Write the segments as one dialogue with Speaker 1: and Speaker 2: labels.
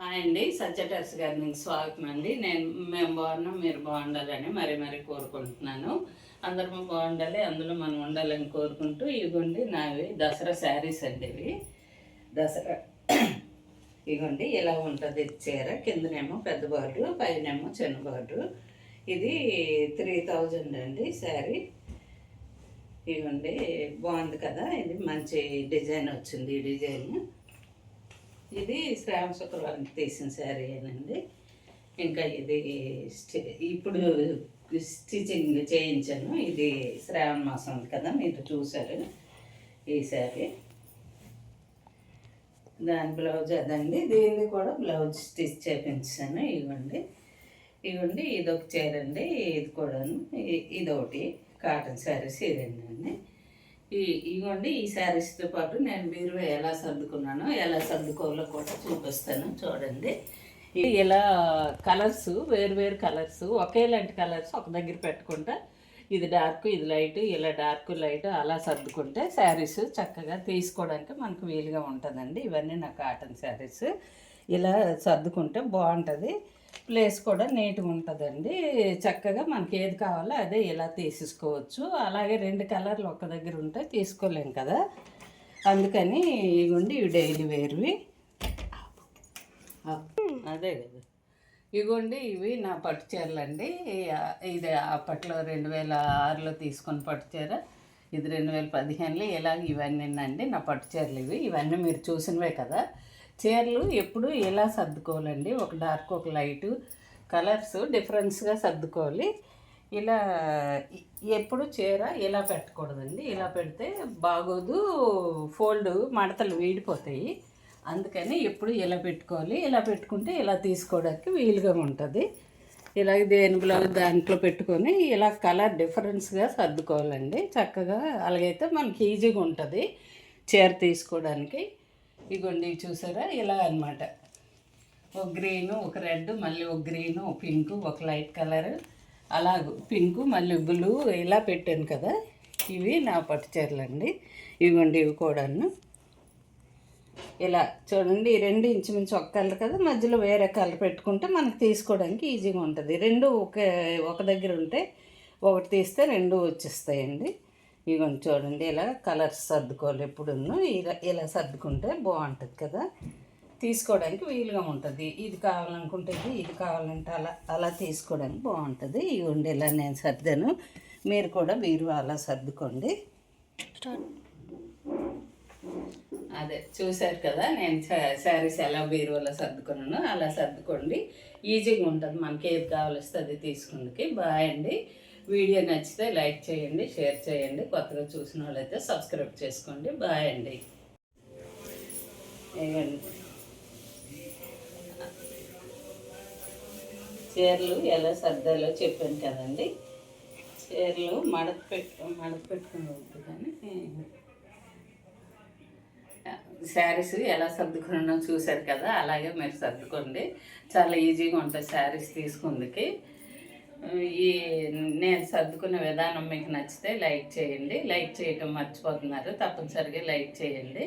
Speaker 1: Hi అండి సత్యటర్స్ గారికి స్వాగతం అండి. నేను మేము బాగున్నాం మీరు బాగుండాలని మరీ మరీ కోరుకుంటున్నాను. అందరం బాగుండాలి అందులో మనం ఉండాలని కోరుకుంటూ ఇవ్వండి నావి దసరా శారీస్ అండి ఇవి. దసరా ఇవ్వండి ఇలా ఉంటుంది చీర. కిందనేమో పెద్ద బార్డర్ పైనేమో చిన్న బార్డర్ ఇది త్రీ థౌజండ్ అండి శారీ. ఇవ్వండి బాగుంది కదా ఇది మంచి డిజైన్ వచ్చింది ఈ డిజైన్. ఇది శ్రావణ శుక్రవారం తీసిన శారీ అండి ఇంకా ఇది స్టి- ఇప్పుడు స్టిచ్చింగ్ చేయించాను. ఇది శ్రావణ మాసం ఉంది కదా మీరు చూశారు ఈ శారీ. దాని బ్లౌజ్ అదండి. దీన్ని కూడా బ్లౌజ్ స్టిచ్ చేయించాను. ఇవ్వండి. ఇవ్వండి. ఇది ఒక చీర అండి. ఇది కూడాను ఇ- ఇది ఒకటి కాటన్ శారీస్ ఈ అండి ఈ ఇవ్వండి ఈ శారీస్తో పాటు నేను బీరువా ఎలా సర్దుకున్నానో ఎలా సర్దుకోవాలో కూడా చూపిస్తాను చూడండి. ఇలా కలర్స్ వేరు వేరు కలర్స్ ఒకేలాంటి కలర్స్ ఒక దగ్గర పెట్టుకుంటా. ఇది డార్క్ ఇది లైట్ ఇలా డార్క్ లైట్ అలా సర్దుకుంటే శారీస్ చక్కగా తీసుకోవడానికి మనకు వీలుగా ఉంటుందండి. ఇవన్నీ నా కాటన్ శారీస్. ఇలా సర్దుకుంటే బాగుంటుంది. ప్లేస్ కూడా నీట్గా ఉంటుందండి చక్కగా మనకి ఏది కావాలో అదే ఇలా తీసేసుకోవచ్చు. అలాగే రెండు కలర్లు ఒక దగ్గర ఉంటే తీసుకోలేం కదా. అందుకని ఇవ్వండి ఇవి డైలీ వేర్వి. అదే కదా. ఇగోండి ఇవి నా పట్టు చీరలు అండి ఇది అప్పట్లో రెండు వేల ఆరులో తీసుకున్న పట్టు చీర. ఇది రెండు వేల పదిహేనులో ఇలాగ ఇవన్నీ అండి నా పట్టు చీరలు ఇవి. ఇవన్నీ మీరు చూసినవే కదా. చీరలు ఎప్పుడు ఇలా సర్దుకోవాలండి? ఒక డార్క్ ఒక లైట్. కలర్స్ డిఫరెన్స్గా సర్దుకోవాలి. ఇలా ఎప్పుడు చీర ఇలా పెట్టకూడదండి? ఇలా పెడితే బాగోదు ఫోల్డ్ మడతలు వీడిపోతాయి. అందుకని ఎప్పుడు ఇలా పెట్టుకోవాలి? ఇలా పెట్టుకుంటే ఇలా తీసుకోవడానికి వీలుగా ఉంటుంది. ఇలా దేని బ్లౌజ్ దాంట్లో పెట్టుకొని ఇలా కలర్ డిఫరెన్స్గా సర్దుకోవాలండి. చక్కగా అలాగైతే మనకి ఈజీగా ఉంటుంది చీర తీసుకోవడానికి. ఇగోండి ఇవి చూసారా? ఇలా అన్నమాట. ఒక గ్రీను ఒక రెడ్ మళ్ళీ ఒక గ్రీను ఒక పింక్ ఒక లైట్ కలర్. అలాగ పింకు మళ్ళీ బ్లూ ఇలా పెట్టాను కదా. ఇవి నా పట్టు చీరలు అండి. ఇవ్వండి ఇవి కూడాను. ఇలా చూడండి ఈ రెండు ఇంచుమించు ఒక కలర్ కదా. మధ్యలో వేరే కలర్ పెట్టుకుంటే మనకు తీసుకోవడానికి ఈజీగా ఉంటుంది. రెండు ఒక ఒక దగ్గర ఉంటే ఒకటి తీస్తే రెండు వచ్చేస్తాయండి. ఇదిగోండి చూడండి ఇలా కలర్స్ సర్దుకోవాలి ఎప్పుడున్న. ఇలా ఇలా సర్దుకుంటే బాగుంటుంది కదా. తీసుకోవడానికి వీలుగా ఉంటుంది. ఇది కావాలనుకుంటే ఇది ఇది కావాలంటే అలా అలా తీసుకోవడానికి బాగుంటుంది. ఇవ్వండి ఇలా నేను సర్దాను. మీరు కూడా మీరు అలా సర్దుకోండి. అదే చూశారు కదా నేను శారీస్ ఎలా బీరువాలో సర్దుకున్నాను అలా సర్దుకోండి. ఈజీగా ఉంటుంది. మనకి ఏది కావాలిస్తే అది తీసుకుందుకి. బాయ్ అండి. వీడియో నచ్చితే లైక్ చేయండి షేర్ చేయండి. కొత్తగా చూసిన వాళ్ళైతే సబ్స్క్రైబ్ చేసుకోండి. బాయ్ అండి. చీరలు ఎలా సర్దాలో చెప్పాను కదండి. చీరలు మడత పెట్టు మడత పెట్టుకుని కానీ శారీస్ ఎలా సర్దుకున్నా చూశారు కదా అలాగే మీరు సర్దుకోండి. చాలా ఈజీగా ఉంటుంది శారీస్ తీసుకుందికి. ఈ నేను సర్దుకునే విధానం మీకు నచ్చితే లైక్ చేయండి. లైక్ చేయటం మర్చిపోతున్నారు. తప్పనిసరిగా లైక్ చేయండి.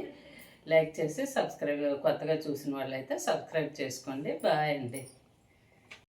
Speaker 1: లైక్ చేసి సబ్స్క్రైబ్ కొత్తగా చూసిన వాళ్ళైతే సబ్స్క్రైబ్ చేసుకోండి. బాయ్ అండి.